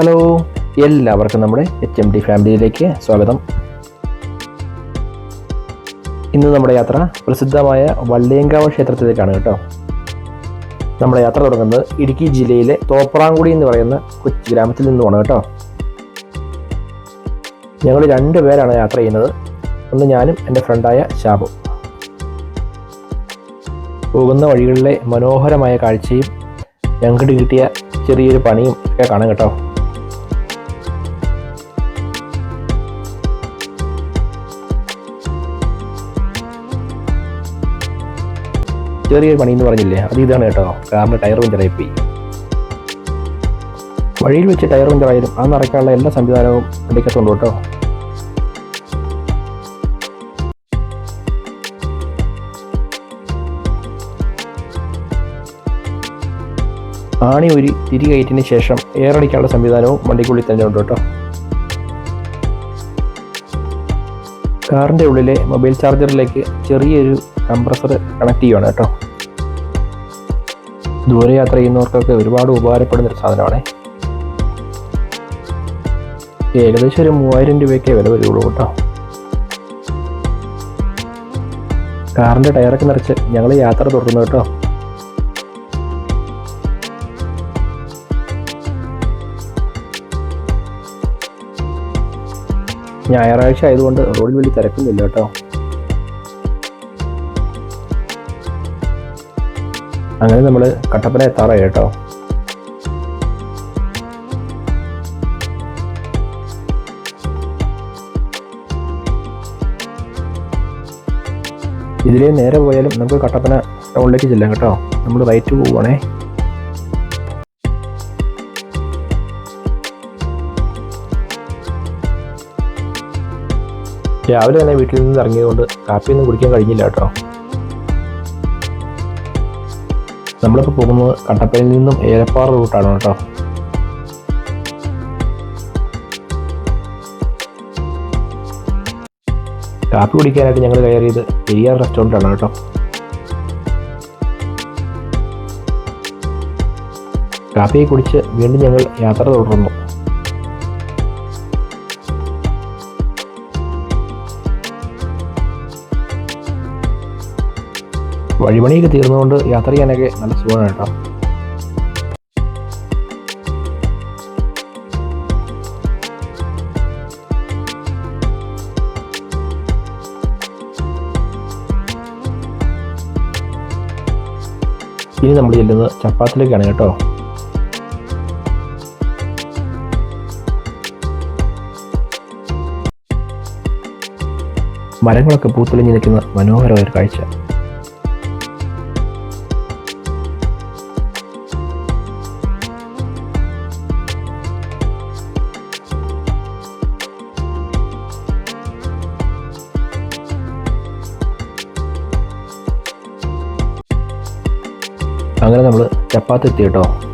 Hello എല്ലാവർക്കും നമ്മുടെ H M D ഫാമിലിയിലേക്ക് സ്വാഗതം. ഇന്ന് നമ്മുടെ യാത്ര പ്രസിദ്ധമായ വള്ളിയങ്കാവ് ക്ഷേത്രത്തിലേക്കാണ് കേട്ടോ. നമ്മുടെ യാത്ര തുടങ്ങുന്നത് ഇടുക്കി ജില്ലയിലെ തോപ്രാങ്കുടി എന്ന് പറയുന്ന കൊച്ചു ഗ്രാമത്തിൽ നിന്നുമാണ് കേട്ടോ. ഞങ്ങൾ രണ്ട് പേരാണ് യാത്ര ചെയ്യുന്നത്. ഒന്ന് ഞാനും എന്റെ ഫ്രണ്ടായ ഷാബു പോകുന്ന വഴികളിലെ മനോഹരമായ കാഴ്ചയും ഞങ്ങൾക്ക് കിട്ടിയ ചെറിയൊരു പണിയും ഒക്കെ കാണാം കേട്ടോ. ചെറിയൊരു പണി എന്ന് പറഞ്ഞില്ലേ? അത് ഇതാണ് കേട്ടോ. കാറിന് ടയർ പഞ്ചറായി പോയി വഴിയിൽ വെച്ച് ടയർ പഞ്ചറായാലും അത് നിറയ്ക്കാനുള്ള എല്ലാ സംവിധാനവും വണ്ടിക്കത്തുണ്ട് കേട്ടോ. ആണി ഒരു തിരി കയറ്റിന് ശേഷം എയർ അടിക്കാനുള്ള സംവിധാനവും വണ്ടിക്കുള്ളിൽ തന്നെ ഉണ്ട് കേട്ടോ. കാറിന്റെ ഉള്ളിലെ മൊബൈൽ ചാർജറിലേക്ക് ചെറിയൊരു കംപ്രസർ കണക്ട് ചെയ്യുകയാണ് കേട്ടോ. ദൂരയാത്ര ചെയ്യുന്നവർക്കൊക്കെ ഒരുപാട് ഉപകാരപ്പെടുന്ന ഒരു സാധനമാണ്. ഏകദേശം ഒരു മൂവായിരം രൂപയൊക്കെ വില വരുള്ളൂ കേട്ടോ. കാറിന്റെ ടയറൊക്കെ നിറച്ച് ഞങ്ങൾ യാത്ര തുടർന്നു കേട്ടോ. ഞായറാഴ്ച ആയതുകൊണ്ട് റോഡിൽ വലിയ തിരക്കൊന്നുമില്ല കേട്ടോ. അങ്ങനെ നമ്മൾ കട്ടപ്പന എത്താറായി കേട്ടോ. ഇതിലേ നേരെ പോയാലും നമുക്ക് കട്ടപ്പന ടൗണിലേക്ക് ചെല്ലാം കേട്ടോ. നമ്മൾ റൈറ്റ് പോവുകയാണേ രാവിലെ തന്നെ വീട്ടിൽ നിന്ന് ഇറങ്ങിയതുകൊണ്ട് കാപ്പിയൊന്നും കുടിക്കാൻ കഴിഞ്ഞില്ല കേട്ടോ. നമ്മളിപ്പോൾ പോകുന്നത് കട്ടപ്പനയിൽ നിന്നും ഏലപ്പാറ റൂട്ടാണ് കേട്ടോ. കാപ്പി കുടിക്കാനായിട്ട് ഞങ്ങൾ കയറിയത് പെരിയാർ റെസ്റ്റോറന്റാണ് കേട്ടോ. കാപ്പിയെ കുടിച്ച് വീണ്ടും ഞങ്ങൾ യാത്ര തുടർന്നു. വഴിപണിയൊക്കെ തീർന്നുകൊണ്ട് യാത്ര ചെയ്യാനൊക്കെ നല്ല സുഖമാണ് കേട്ടോ. ഇനി നമ്മൾ ചെല്ലുന്നത് ചപ്പാത്തിലേക്കാണ് കേട്ടോ. മരങ്ങളൊക്കെ പൂത്തുളിഞ്ഞ് നിൽക്കുന്ന മനോഹരമായ ഒരു കാഴ്ച. നമ്മൾ ചപ്പാത്തി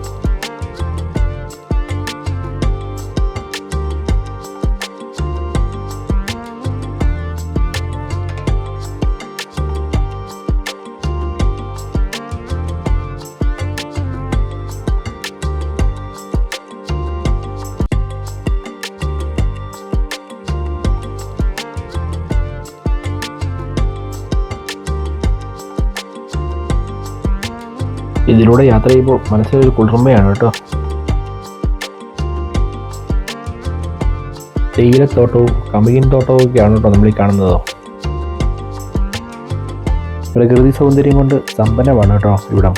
ഇതിലൂടെ യാത്ര ചെയ്യുമ്പോൾ മനസ്സിലൊരു കുളിർമയാണ് കേട്ടോ. തേയിലത്തോട്ടവും കമിയിൻ തോട്ടവും ഒക്കെയാണ് കേട്ടോ നമ്മൾ ഈ കാണുന്നത്. പ്രകൃതി സൗന്ദര്യം കൊണ്ട് സമ്പന്നമാണ് കേട്ടോ ഇവിടം.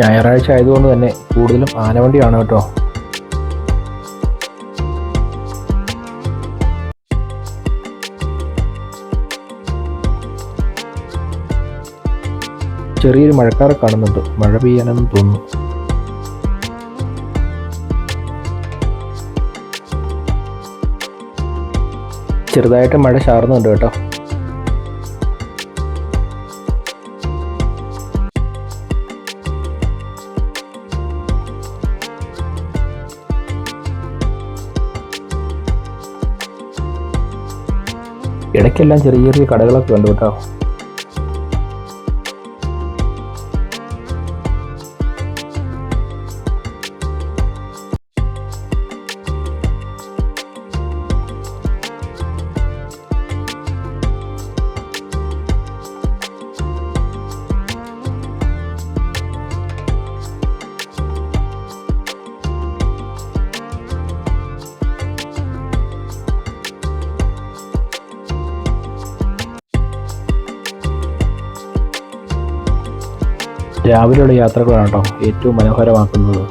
ഞായറാഴ്ച ആയതുകൊണ്ട് തന്നെ കൂടുതലും ആനവണ്ടിയാണ് കേട്ടോ. ചെറിയൊരു മഴക്കാറ് കാണുന്നുണ്ട്. മഴ പെയ്യാനെന്ന് തോന്നുന്നു. ചെറുതായിട്ട് മഴ ചാർന്നുണ്ട് കേട്ടോ. ഇടയ്ക്കെല്ലാം ചെറിയ ചെറിയ കടകളൊക്കെ ഉണ്ട് കേട്ടോ. രാവിലെയുള്ള യാത്രകളാണ് കേട്ടോ ഏറ്റവും മനോഹരമാക്കുന്നത്.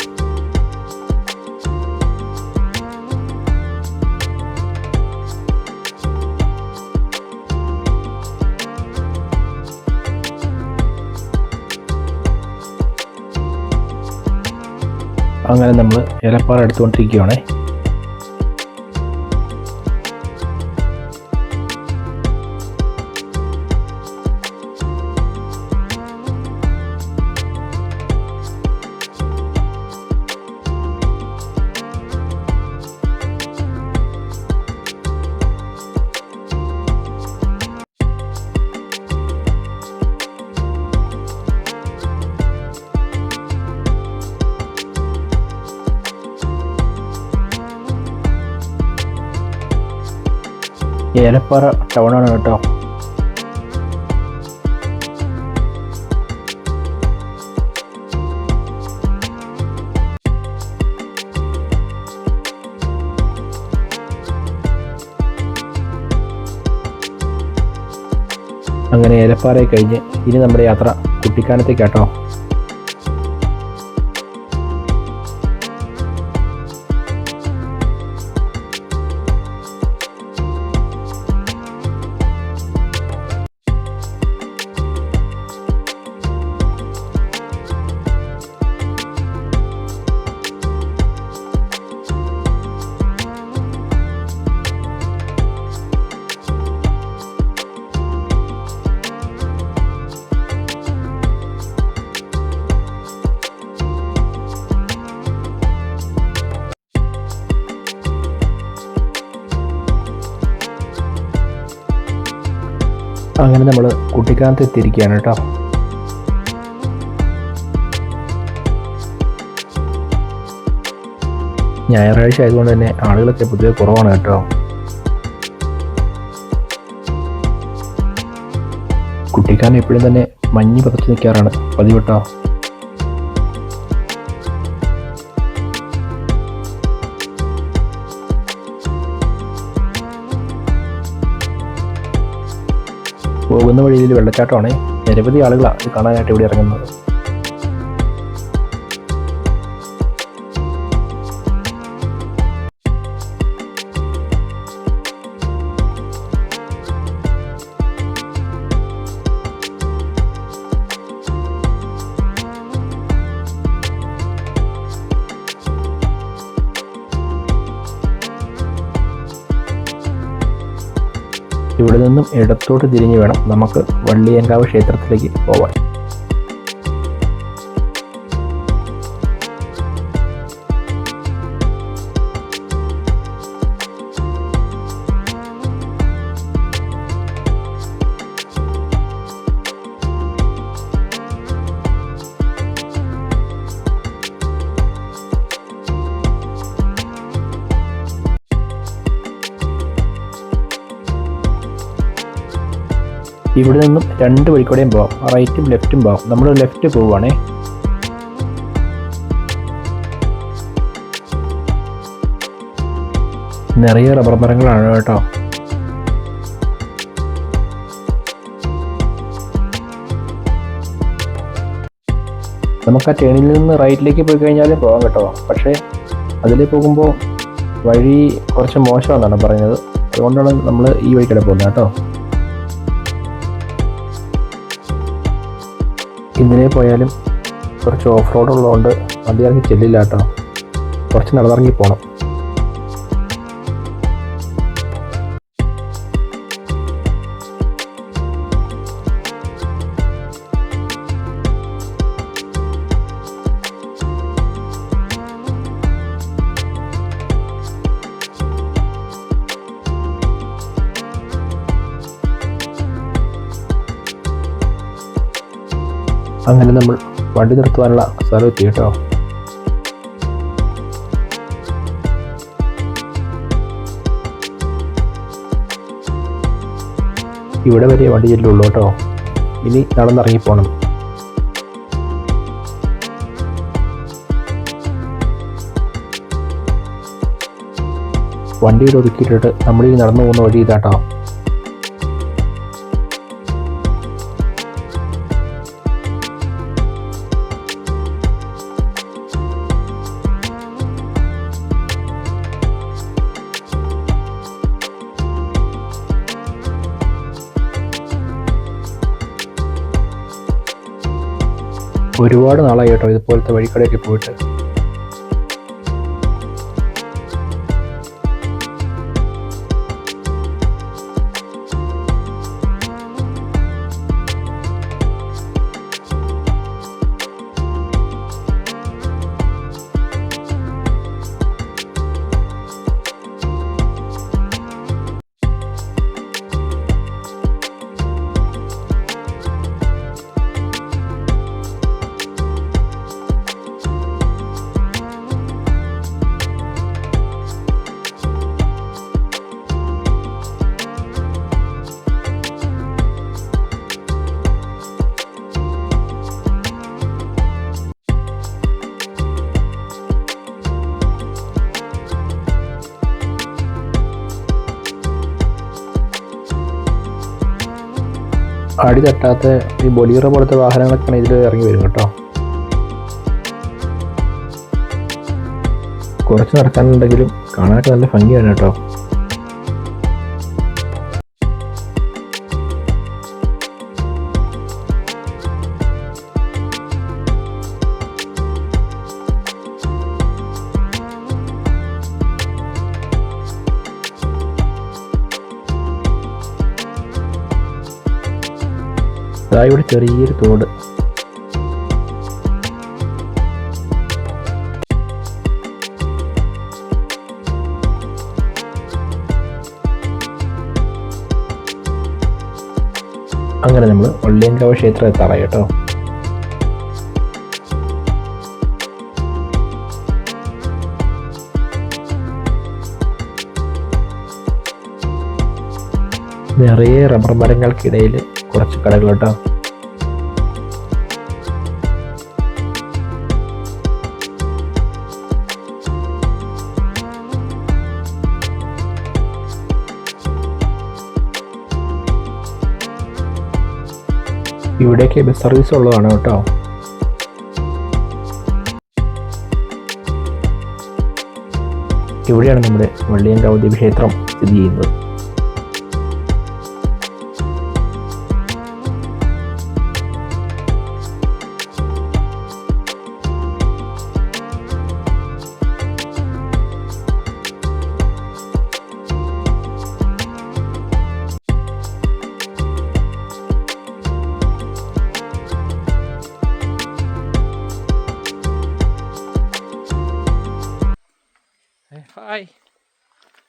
അങ്ങനെ നമ്മൾ ഏലപ്പാറ എടുത്തുകൊണ്ടിരിക്കുകയാണേ. ഏലപ്പാറ ടൗണാണ് കേട്ടോ. അങ്ങനെ ഏലപ്പാറയെ കഴിഞ്ഞ് ഇനി നമ്മുടെ യാത്ര കുട്ടിക്കാനത്തേക്കാട്ടോ. അങ്ങനെ നമ്മൾ കുട്ടിക്കാനത്ത് എത്തിയിരിക്കുകയാണ് കേട്ടോ. ഞായറാഴ്ച ആയതുകൊണ്ട് തന്നെ ആളുകളൊക്കെ പൊതുവെ കുറവാണ് കേട്ടോ. കുട്ടിക്കാനം എപ്പോഴും തന്നെ മഞ്ഞ് പതച്ച് നിൽക്കാറാണ് പതിവ് പോകുന്ന വഴിയിൽ വെള്ളച്ചാട്ടമാണ്. നിരവധി ആളുകളാണ് ഇത് കാണാനായിട്ട് ഇവിടെ ഇറങ്ങുന്നത്. നിന്നും ഇടത്തോട്ട് തിരിഞ്ഞു വേണം നമുക്ക് വള്ളിയങ്കാവ് ക്ഷേത്രത്തിലേക്ക് പോവാൻ. ഇവിടെ നിന്നും രണ്ട് വഴിക്കൂടെയും പോകാം റൈറ്റും ലെഫ്റ്റും പോകാം നമ്മൾ ലെഫ്റ്റ് പോവുകയാണേ നിറയെ റബ്ബർ മരങ്ങളാണ് കേട്ടോ. നമുക്ക് ആ ടേണിൽ നിന്ന് റൈറ്റിലേക്ക് പോയി കഴിഞ്ഞാൽ പോകാം കേട്ടോ. പക്ഷേ അതിൽ പോകുമ്പോൾ വഴി കുറച്ച് മോശമാണെന്നാണ് പറയുന്നത്. അതുകൊണ്ടാണ് നമ്മൾ ഈ വഴിക്കടെ പോകുന്നത് കേട്ടോ. ഇന്നലെ പോയാലും കുറച്ച് ഓഫ് റോഡ് ഉള്ളതുകൊണ്ട് മതിയിറങ്ങി ചെല്ലില്ല കേട്ടോ. കുറച്ച് നടന്നിറങ്ങി പോകണം അങ്ങനെ നമ്മൾ വണ്ടി നിർത്തുവാനുള്ള സ്ഥലം എത്തി കേട്ടോ. ഇവിടെ വരെ വണ്ടി ചെല്ലുള്ളൂ കേട്ടോ. ഇനി നടന്നിറങ്ങിപ്പോണം വണ്ടിയുടെ ഒതുക്കിയിട്ടിട്ട് നമ്മളിൽ നടന്നു പോകുന്ന വഴി ഇതാട്ടോ. ഒരുപാട് നാളായി കേട്ടോ ഇതുപോലത്തെ വഴിക്കടയൊക്കെ പോയിട്ട്. അടി തട്ടാത്ത ഈ ബൊലീറ പോലത്തെ വാഹനങ്ങളൊക്കെയാണ് ഇതിൽ ഇറങ്ങി വരും കേട്ടോ. കുറച്ച് നടക്കാനുണ്ടെങ്കിലും കാണാനൊക്കെ നല്ല ഭംഗിയാണ് കേട്ടോ. ഇവിടെ ചെറിയൊരു തോട്. അങ്ങനെ നമ്മൾ ഒള്ളിയങ്കാവ് ക്ഷേത്രം എത്താറായി കേട്ടോ. നിറയെ റബ്ബർ മരങ്ങൾക്കിടയിൽ കുറച്ച് കടകൾ കേട്ടോ. ഇവിടേക്ക് ബസ് സർവീസ് ഉള്ളതാണ് കേട്ടോ. ഇവിടെയാണ് നമ്മുടെ വള്ളിയങ്കാവ് ദേവീക്ഷേത്രം സ്ഥിതി ചെയ്യുന്നത്.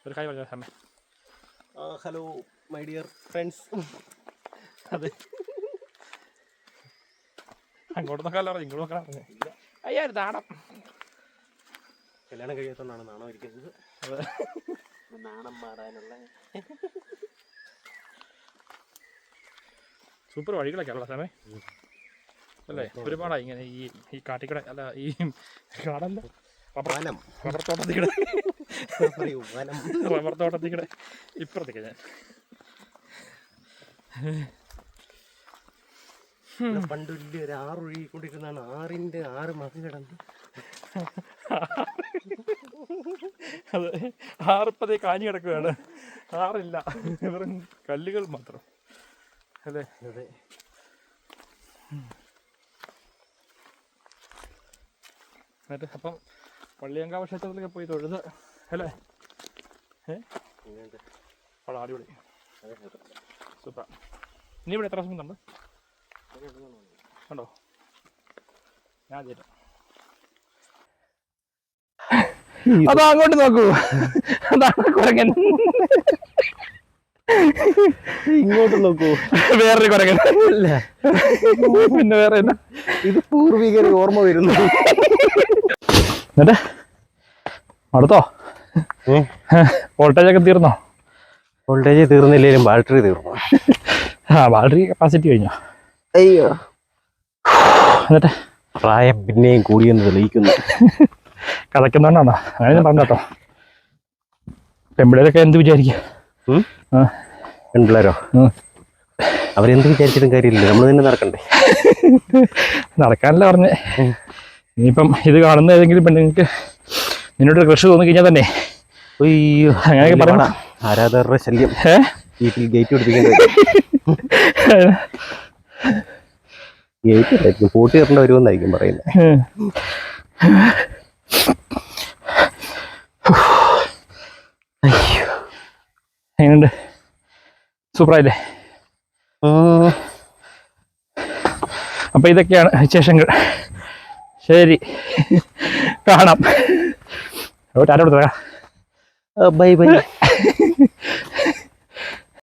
ഒരു കൈ പറഞ്ഞു അമ്മ ഹലോ മൈ ഡിയർ ഫ്രണ്ട്സ്. അതെ. അങ്ങോട്ട് നോക്കാല്ലോ പറഞ്ഞു ഇങ്ങോട്ട് നോക്കാൻ പറഞ്ഞു അയ്യായിരം നാണം. കല്യാണം കഴിയാത്തോണ്ടാണ് നാണം ഇരിക്കുന്നത്. നാണം മാറാനുള്ള. സൂപ്പർ വഴികളൊക്കെ ഉള്ള സമയം അല്ലേ? ഒരുപാടായി ഇങ്ങനെ ഈ ഈ കാട്ടിക്കട അല്ല ഈ കാടല്ല. റബ്ബർ വനം റബ്ബർ തോട്ടത്തിൽ കൂടെ ഇപ്പുറത്തേക്ക് ഞാൻ. പണ്ട് വലിയ ഒരു ആറ് ഒഴുകിക്കൊണ്ടിരുന്നാണ് ആറിന്റെ ആറ് മകം കിടന്ന്. അതെ. ആറിപ്പതേ കാഞ്ഞു കിടക്കുകയാണ്. ആറില്ല. വെറും കല്ലുകൾ മാത്രം. അല്ലേ? അതെ. എന്നിട്ട് അപ്പം പള്ളിയങ്കാവ് ക്ഷേത്രത്തിലൊക്കെ പോയി തൊഴുത് അല്ലേ വളരെ അടിപൊളി. സൂപ്പർ. ഇനി ഇവിടെ എത്ര ദിവസം ഉണ്ട് കണ്ടോ? ഞാൻ ചേട്ടാ അതാ അങ്ങോട്ട് നോക്കൂ. അതാണ് കുരങ്ങൻ. ഇങ്ങോട്ട് നോക്കൂ. വേറൊരു കുരങ്ങൻ. അല്ല പിന്നെ വേറെ ഇത് പൂർവികര് ഓർമ്മ വരുന്നു. എന്നിട്ട്? അടുത്തോ? വോൾട്ടേജ് ഒക്കെ തീർന്നോ? വോൾട്ടേജ് തീർന്നില്ലെങ്കിലും ബാറ്ററി തീർന്നു. ആ ബാറ്ററി കപ്പാസിറ്റി കഴിഞ്ഞോ? അയ്യോ. എന്നിട്ട്? പ്രായം പിന്നെയും കൂടിയെന്ന് തെളിയിക്കുന്നു. കഥയ്ക്കുന്നോണ്ടാണോ അങ്ങനെ ഞാൻ പറഞ്ഞു കേട്ടോ പെമ്പിളേരൊക്കെ എന്ത് വിചാരിക്കും? പെൺപിള്ളേരോ. അവരെന്ത് വിചാരിച്ചിട്ടും കാര്യമില്ല. നമ്മൾ തന്നെ നടക്കണ്ടേ? നടക്കാനല്ല പറഞ്ഞേ. ഇനിയിപ്പം ഇത് കാണുന്ന ഏതെങ്കിലും പെണ്ണുങ്ങൾക്ക് നിന്നോട് ക്രഷ് തോന്നി കഴിഞ്ഞാൽ തന്നെ. അയ്യോ അങ്ങനെയൊക്കെ പറയണ. ആരാധകരുടെ ശല്യം? വീട്ടിൽ ഗേറ്റ് പിടിപ്പിക്കേണ്ടി ഗേറ്റ് അല്ലായിരിക്കും പൂട്ടി ഇറണ്ട വരുമെന്നായിരിക്കും പറയുന്നത്. എങ്ങനെയുണ്ട് സൂപ്പറായില്ലേ? അപ്പൊ ഇതൊക്കെയാണ് വിശേഷങ്ങൾ. ശരി. കാണാം. ടാറ്റ കൊടുത്തേ ബൈ ബൈ.